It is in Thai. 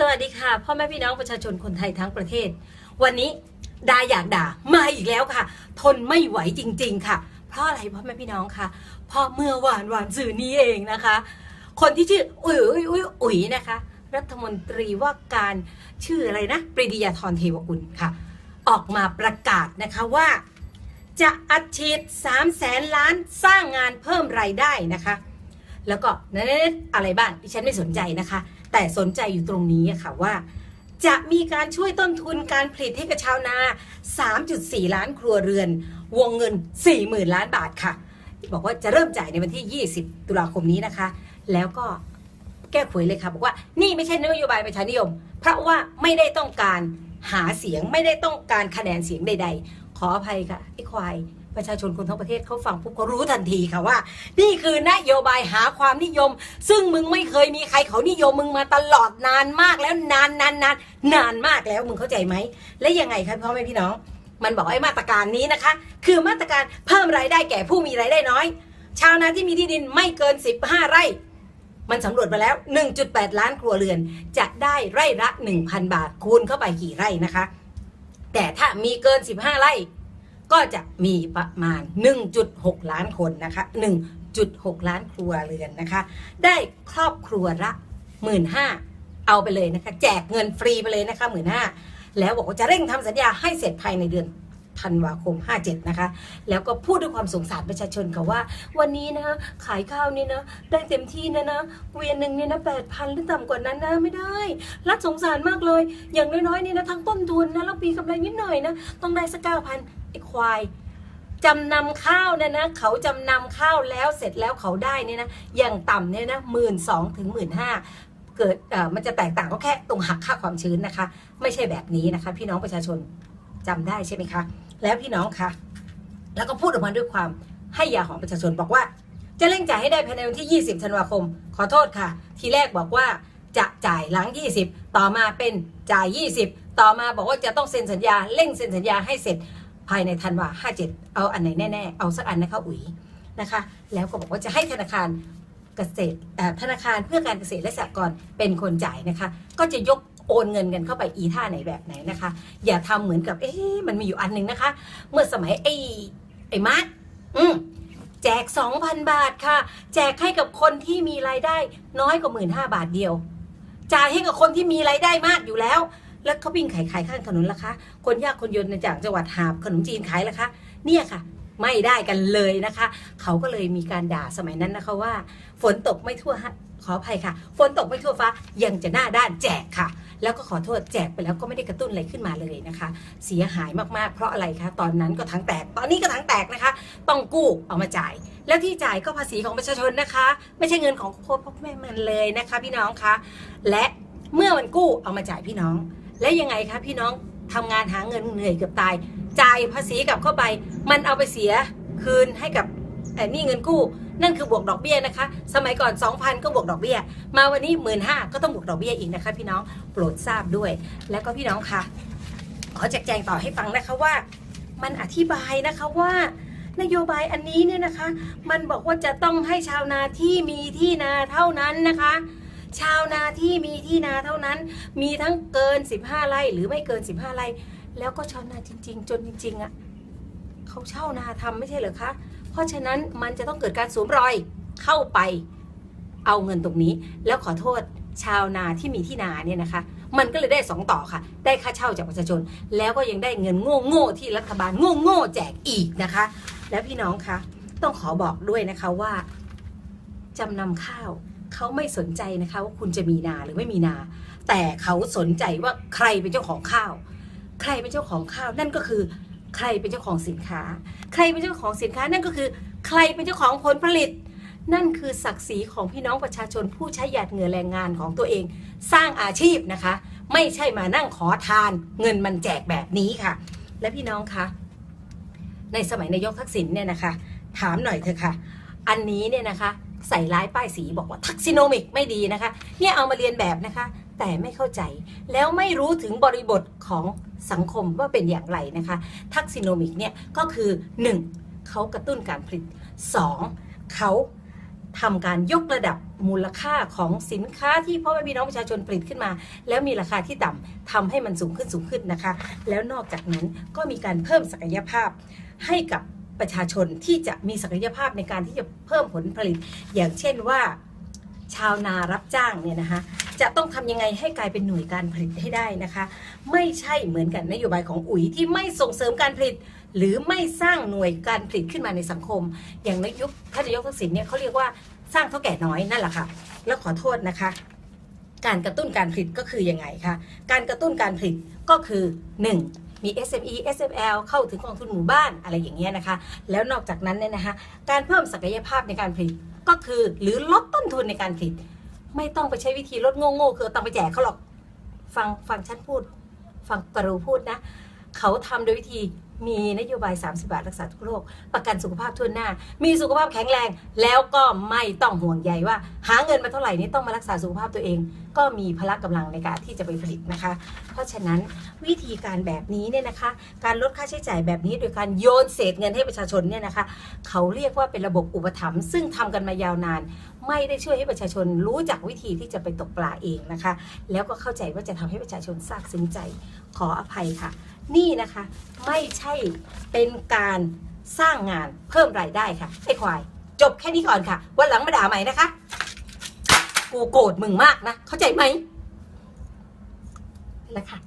สวัสดีค่ะ พ่อแม่พี่น้องประชาชนคนไทยทั้งประเทศ วันนี้ดาอยากด่ามาอีกแล้วค่ะ ทนไม่ไหวจริง ๆ ค่ะ เพราะอะไรพ่อแม่พี่น้องค่ะเพราะเมื่อวานวานสื่อนี้เองนะคะ คนที่ชื่ออุ๋ยอุ๋ยอุ๋ยอุ๋ยนะคะ รัฐมนตรีว่าการชื่ออะไรนะ ปรีดียาธรเทวกุลค่ะ ออกมาประกาศนะคะว่า จะอัดฉีด3แสนล้านสร้างงานเพิ่มรายได้นะคะ แล้วก็นั่นอะไรบ้างดิฉันไม่สนใจนะคะ แต่สนใจอยู่ตรงนี้ค่ะว่า จะมีการช่วยต้นทุนการผลิตให้กับชาวนา 3.4 ล้านครัวเรือน วงเงิน 40,000 ล้านบาทค่ะ บอกว่าจะเริ่มจ่ายในวันที่ 20 ตุลาคมนี้นะคะ แล้วก็แก้ขวยเลยค่ะบอกว่านี่ไม่ใช่นโยบายประชานิยม เพราะว่าไม่ได้ต้องการหาเสียงไม่ได้ต้องการคะแนนเสียงใด ๆ ขออภัยค่ะไอ้ควาย ประชาชนคนทั้งประเทศเขาฟังปุ๊บเขารู้ทันทีค่ะว่า นี่คือนโยบายหาความนิยม ซึ่งมึงไม่เคยมีใครเขานิยมมึงมาตลอดนานมากแล้วนานนานนานนานมากแล้วมึงเข้าใจไหมและยังไงครับพ่อแม่พี่น้อง มันบอกไอ้มาตรการนี้นะคะ คือมาตรการเพิ่มรายได้แก่ผู้มีรายได้น้อย ชาวนาที่มีที่ดินไม่เกิน 15 ไร่มันสำรวจมาแล้ว 1.8 ล้านครัวเรือน จะได้ไร่ละ 1,000 บาทคูณเข้าไปกี่ไร่นะคะ แต่ถ้ามีเกิน 15 ไร่ ก็จะมีประมาณ 1.6 ล้านคนนะคะ1.6 ล้านครัวเรือนนะคะ ได้ครอบครัวละ 15,000เอาไปเลยนะคะ แจกเงินฟรีไปเลยนะคะ 15,000แล้วบอกว่าจะเร่งทำสัญญาให้เสร็จภายในเดือนธันวาคม 57 นะคะ แล้วก็พูดด้วยความสงสารประชาชนค่ะว่า วันนี้นะขายข้าวนี่นะได้เต็มที่นะนะ เวียนหนึ่งเนี่ยนะแปดพันหรือต่ำกว่านั้นนะไม่ได้ รัฐสงสารมากเลย อย่างน้อยๆนี่นะทั้งต้นทุนนะแล้วปีกำไรนิดหน่อยนะ ต้องได้สักเก้าพัน ไอ้ควายจำนำข้าวเนี่ยนะเขาจำนำข้าวแล้วเสร็จแล้วเขาได้เนี่ยนะอย่างต่ำเนี่ยนะหมื่นสองถึงหมื่นห้าเกิดมันจะแตกต่างก็แค่ตรงหักค่าความชื้นนะคะ ไม่ใช่แบบนี้นะคะ พี่น้องประชาชนจำได้ใช่ไหมคะแล้วพี่น้องคะแล้วก็พูดออกมาด้วยความให้ยาของประชาชนบอกว่า จะเร่งจ่ายให้ได้ภายในวันที่ 20ธันวาคม ขอโทษค่ะ ทีแรกบอกว่าจะจ่ายหลัง 20 ต่อมาเป็นจ่าย 20 ต่อมาบอกว่าจะต้องเซ็นสัญญาเร่งเซ็นสัญญาให้เสร็จ ภายในธันวา57เอาอันไหนแน่ๆ เอาสักอันนะคะอุ๋ยนะคะ แล้วก็บอกว่าจะให้ธนาคารเกษตรธนาคารเพื่อการเกษตรและสหกรณ์เป็นคนจ่ายนะคะ ก็จะยกโอนเงินกันเข้าไปอีท่าไหนแบบไหนนะคะ อย่าทำเหมือนกับเอ๊ะมันมีอยู่อันหนึ่งนะคะ เมื่อสมัยไอ้ไอ้มาร์ทอืมแจก 2,000 บาทค่ะ แจกให้กับคนที่มีรายได้น้อยกว่า1 5ื่นห้าบาทเดียว จ่ายให้กับคนที่มีรายได้มากอยู่แล้ว แล้วเขาวิ่งขายขายข้างถนนล่ะคะ คนยากคนจนจากจังหวัดหาบขนมจีนขายล่ะคะ เนี่ยค่ะ ไม่ได้กันเลยนะคะ เขาก็เลยมีการด่าสมัยนั้นนะคะว่า ฝนตกไม่ทั่วขออภัยค่ะ ฝนตกไม่ทั่วฟ้ายังจะหน้าด้านแจกค่ะ แล้วก็ขอโทษแจกไปแล้วก็ไม่ได้กระตุ้นอะไรขึ้นมาเลยนะคะ เสียหายมากๆ เพราะอะไรคะตอนนั้นก็ทั้งแตก ตอนนี้ก็ทั้งแตกนะคะ ต้องกู้เอามาจ่าย แล้วที่จ่ายก็ภาษีของประชาชนนะคะ ไม่ใช่เงินของพ่อพ่อแม่มันเลยนะคะ พี่น้องคะและเมื่อมันกู้เอามาจ่ายพี่น้อง และยังไงคะพี่น้องทำงานหาเงินเหนื่อยเกือบตาย จ่ายภาษีกลับเข้าไป มันเอาไปเสียคืนให้กับไอ้หนี่เงินกู้ นั่นคือบวกดอกเบี้ยนะคะ สมัยก่อน 2,000 ก็บวกดอกเบี้ย มาวันนี้ 1 5ื่นก็ต้องบวกดอกเบี้ยอีกนะคะ พี่น้องโปรดทราบด้วย แล้วก็พี่น้องคะขอแจกแจงต่อให้ฟังนะคะว่า มันอธิบายนะคะว่านโยบายอันนี้เนี่ยนะคะ มันบอกว่าจะต้องให้ชาวนาที่มีที่นาเท่านั้นนะคะ ชาวนาที่มีที่นาเท่านั้น มีทั้งเกิน 15ไร่หรือไม่เกิน 15ไร่แล้วก็ชาวนาจริง ๆ จนจริงๆอะ่ะเขาเช่านาทำไม่ใช่เหรอคะ เพราะฉะนั้นมันจะต้องเกิดการสวมรอยเข้าไปเอาเงินตรงนี้ แล้วขอโทษชาวนาที่มีที่นาเนี่ยนะคะ มันก็เลยได้สองต่อค่ะ ได้ค่าเช่าจากประชาชน แล้วก็ยังได้เงินโง่โง่ที่รัฐบาลโง่โง่แจกอีกนะคะ แล้วพี่น้องคะต้องขอบอกด้วยนะคะว่าจำนำข้าว เขาไม่สนใจนะคะว่าคุณจะมีนาหรือไม่มีนา แต่เขาสนใจว่าใครเป็นเจ้าของข้าว ใครเป็นเจ้าของข้าว นั่นก็คือ ใครเป็นเจ้าของสินค้า ใครเป็นเจ้าของสินค้า นั่นก็คือ ใครเป็นเจ้าของผลผลิต นั่นคือศักดิ์ศรีของพี่น้องประชาชนผู้ใช้หยาดเหงื่อแรงงานของตัวเอง สร้างอาชีพนะคะ ไม่ใช่มานั่งขอทาน เงินมันแจกแบบนี้ค่ะ และพี่น้องคะในสมัยนายกทักษิณเนี่ยนะคะ ถามหน่อยเถอะค่ะ อันนี้เนี่ยนะคะ ใส่ร้ายป้ายสีบอกว่าทักซิโนมิกไม่ดีนะคะ เนี่ยเอามาเรียนแบบนะคะ แต่ไม่เข้าใจ แล้วไม่รู้ถึงบริบทของสังคมว่าเป็นอย่างไรนะคะ ทักซิโนมิกเนี่ยก็คือ 1. เขากระตุ้นการผลิต 2. เขาททำการยกระดับมูลค่าของสินค้าที่พ่อแม่พี่น้องประชาชนผลิตขึ้นมา แล้วมีราคาที่ต่ำทำให้มันสูงขึ้นสูงขึ้นนะคะ แล้วนอกจากนั้นก็มีการเพิ่มศักยภาพให้กับ ประชาชนที่จะมีศักยภาพในการที่จะเพิ่มผลผลิต อย่างเช่นว่าชาวนารับจ้างเนี่ยนะคะจะต้องทำยังไงให้กลายเป็นหน่วยการผลิตให้ได้นะคะ ไม่ใช่เหมือนกันนโยบายของอุ๋ยที่ไม่ส่งเสริมการผลิต หรือไม่สร้างหน่วยการผลิตขึ้นมาในสังคม อย่างในยุคท่านนายกทักษิณเนี่ยเขาเรียกว่าสร้างเท่าแก่น้อยนั่นแหละค่ะ แล้วขอโทษนะคะ การกระตุ้นการผลิตก็คือยังไงคะการกระตุ้นการผลิตก็คือ 1. มี SME SML เข้าถึงกองทุนหมู่บ้านอะไรอย่างเงี้ยนะคะ แล้วนอกจากนั้นเนี่ยนะคะการเพิ่มศักยภาพในการผลิตก็คือหรือลดต้นทุนในการผลิต ไม่ต้องไปใช้วิธีลดโง่ๆคือต้องไปแจกเขาหรอกฟังฟังฉันพูด ฟังกรูพูดนะ เขาทำโดยวิธี มีนโยบาย 30 บาทรักษาทุกโรคประกันสุขภาพทั่วหน้า มีสุขภาพแข็งแรง แล้วก็ไม่ต้องห่วงใยว่า หาเงินมาเท่าไหร่นี้ต้องมารักษาสุขภาพตัวเอง ก็มีพละกำลังในการที่จะไปผลิตนะคะ เพราะฉะนั้นวิธีการแบบนี้เนี่ยนะคะ การลดค่าใช้จ่ายแบบนี้โดยการโยนเศษเงินให้ประชาชนเนี่ยนะคะ เขาเรียกว่าเป็นระบบอุปถัมภ์ซึ่งทำกันมายาวนาน ไม่ได้ช่วยให้ประชาชนรู้จักวิธีที่จะไปตกปลาเองนะคะ แล้วก็เข้าใจว่าจะทำให้ประชาชนซาบซึ้งใจขออภัยค่ะ นี่นะคะไม่ใช่เป็นการสร้างงานเพิ่มรายได้ค่ะไอ้ควาย จบแค่นี้ก่อนค่ะ วันหลังมาด่าใหม่นะคะ กูโกรธมึงมากนะ เข้าใจไหมแล้วค่ะ